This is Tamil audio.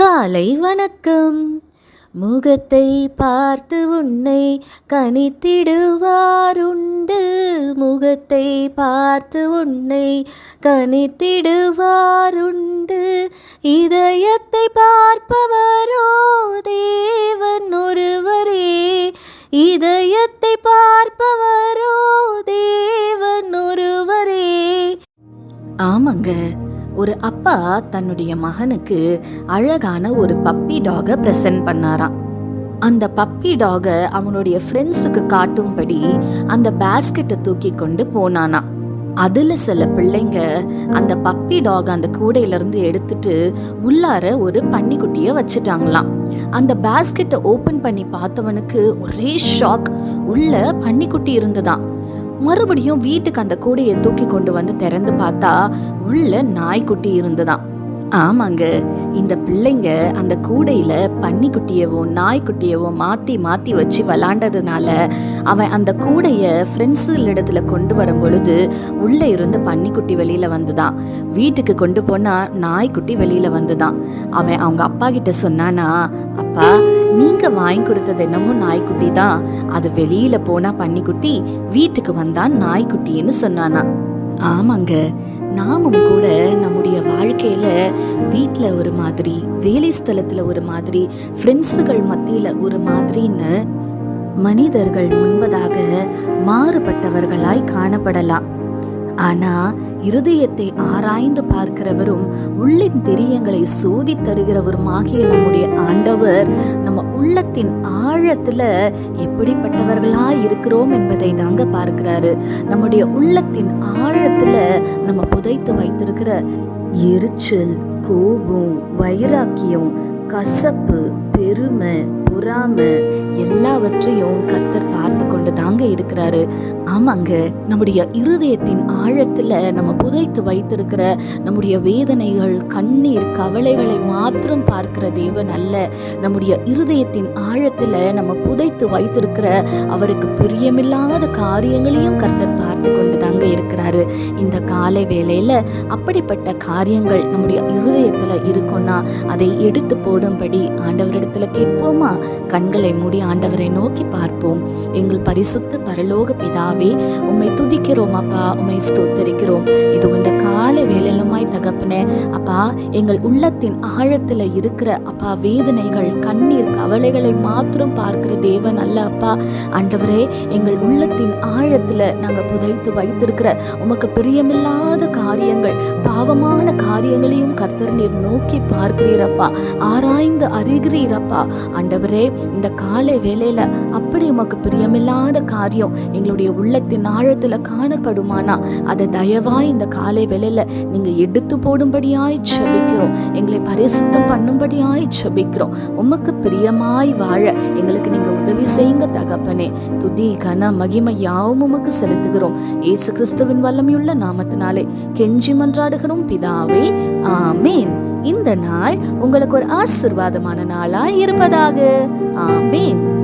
காலை வணக்கம். முகத்தை பார்த்து உன்னை கணித்திடுவாருண்டு முகத்தை பார்த்து உன்னை கணித்திடுவாருண்டு இதயத்தை பார்ப்பவரோ தேவன் ஒருவரே. இதயத்தை பார்ப்பவரோ தேவன் ஒருவரே. ஆமாங்க. ஒரு அப்பா தன்னுடைய மகனுக்கு அழகான ஒரு பப்பி டாகை ப்ரெசென்ட் பண்ணாராம். அந்த பப்பி டாகை அவனுடைய ஃப்ரெண்ட்ஸுக்கு காட்டும்படி அந்த பேஸ்கெட்டை தூக்கி கொண்டு போனானா அதில் சில பிள்ளைங்க அந்த பப்பி டாக் அந்த கூடையிலேருந்து எடுத்துட்டு உள்ளார ஒரு பன்னிக்குட்டியை வச்சுட்டாங்களாம். அந்த பேஸ்கெட்டை ஓப்பன் பண்ணி பார்த்தவனுக்கு ஒரே ஷாக் உள்ள பன்னிக்குட்டி இருந்துதான் மறுபடியும் வீட்டுக்கு அந்த கூடையை தூக்கி கொண்டு வந்து திறந்து பார்த்தா உள்ள நாய்க்குட்டி இருந்துதான். ஆமாங்க. இந்த பிள்ளைங்க அந்த கூடையில பன்னிக்குட்டியவும் நாய்க்குட்டியவும் மாத்தி மாத்தி வச்சு விளாண்டதுனால அவன் அந்த கூடைய ஃப்ரெண்ட்ஸுகளிடத்துல கொண்டு வரும் பொழுது உள்ள இருந்து பன்னிக்குட்டி வெளியில வந்துதான். வீட்டுக்கு கொண்டு போனா நாய்க்குட்டி வெளியில வந்துதான். அவன் அவங்க அப்பா கிட்ட சொன்னானா அப்பா நீங்க வாங்கி கொடுத்தது என்னமோ நாய்க்குட்டி தான். அது வெளியில போனா பன்னிக்குட்டி வீட்டுக்கு வந்தான் நாய்க்குட்டின்னு சொன்னானா. ஆமாங்க. நாமும் கூட வாழ்க்கையில் வீட்டில் ஒரு மாதிரி வேலை ஸ்தலத்தில் ஒரு மாதிரி ஃப்ரெண்ட்ஸுகள் மத்தியில் ஒரு மாதிரின்னு மனிதர்கள் முன்பதாக மாறுபட்டவர்களாய் காணப்படலாம். ஆனா இருதயத்தை ஆராய்ந்து பார்க்கிறவரும் உள்ளின் தெரியங்களை சோதி தருகிறவருமாகிய நம்முடைய ஆண்டவர் நம்ம உள்ளத்தின் ஆழத்துல எப்படிப்பட்டவர்களா இருக்கிறோம் என்பதை தாங்க பார்க்கிறாரு. நம்முடைய உள்ளத்தின் ஆழத்துல நம்ம புதைத்து வைத்திருக்கிற எரிச்சல் கோபம் வைராக்கியம் கசப்பு பெருமை பொறாமை எல்லாவற்றையும் கர்த்தர் பார்த்து கொண்டு தாங்க இருக்கிறாரு. ஆமாங்க நம்முடைய இருதயத்தின் ஆழத்துல நம்ம புதைத்து வைத்திருக்கிற நம்முடைய வேதனைகள் கண்ணீர் கவலைகளை மாத்திரம் பார்க்கிற தேவன் அல்ல. நம்முடைய இருதயத்தின் ஆழத்துல நம்ம புதைத்து வைத்திருக்கிற அவருக்கு பிரியமில்லாத காரியங்களையும் கர்த்தர் பார்த்து கொண்டு தாங்க இருக்கிறாரு. இந்த காலை வேளையில் அப்படிப்பட்ட காரியங்கள் நம்முடைய இருதயத்தில் இருக்கும்னா அதை எடுத்து போடும்படி ஆண்டவரிடத்துல கேட்போமா? கண்களை மூடி ஆண்டவரை நோக்கி பார்ப்போம். எங்கள் பரிசுத்த பரலோக பிதாவே உம்மை துதிக்கிறோம் அப்பா. உம்மை ஸ்தோத்தரிக்கிறோம். இது இந்த காலை வேலை தகப்பனே அப்பா எங்கள் உள்ளத்தின் ஆழத்துல இருக்கிற அப்பா வேதனைகள் கண்ணீர் கவலைகளை மாத்திரம் பார்க்கிற தேவன் அல்ல அப்பா. ஆண்டவரே எங்கள் உள்ளத்தின் ஆழத்துல நாங்க புதைத்து வைத்திருக்கிற உமக்கு பிரியமில்லாத காரியங்கள் பாவமான காரியங்களையும் கர்த்தர் நீர் நோக்கி பார்க்கிறீரப்பா ஆராய்ந்து அறிகிறீரப்பா ஆண்டவரே இந்த காலை வேளையில அப்படி உமக்கு பிரியமில்லாத காரியம் எங்களுடைய உள்ளத்தின் ஆழத்துல காணப்படுமானா? அதை தயவாய் இந்த காலை வேளையில நீங்க எடுத்து போடும்படியாய் செபிக்கிறோம் எங்களை பரிசுத்தம் பண்ணும்படியாய் செபிக்கிறோம் உமக்கு பிரியமாய் வாழ எங்களுக்கு நீங்க உதவி செய்யுங்க தகப்பனே. துதி கன மகிமை யாவும் உமக்கு செலுத்துகிறோம். இயேசு கிறிஸ்துவின் வல்லமையுள்ள நாமத்தினாலே கெஞ்சி மன்றாடுகிறோம். பிதாவே ஆமேன். இந்த நாள் உங்களுக்கு ஒரு ஆசிர்வாதமான நாளாய் இருப்பதாக. ஆமேன்.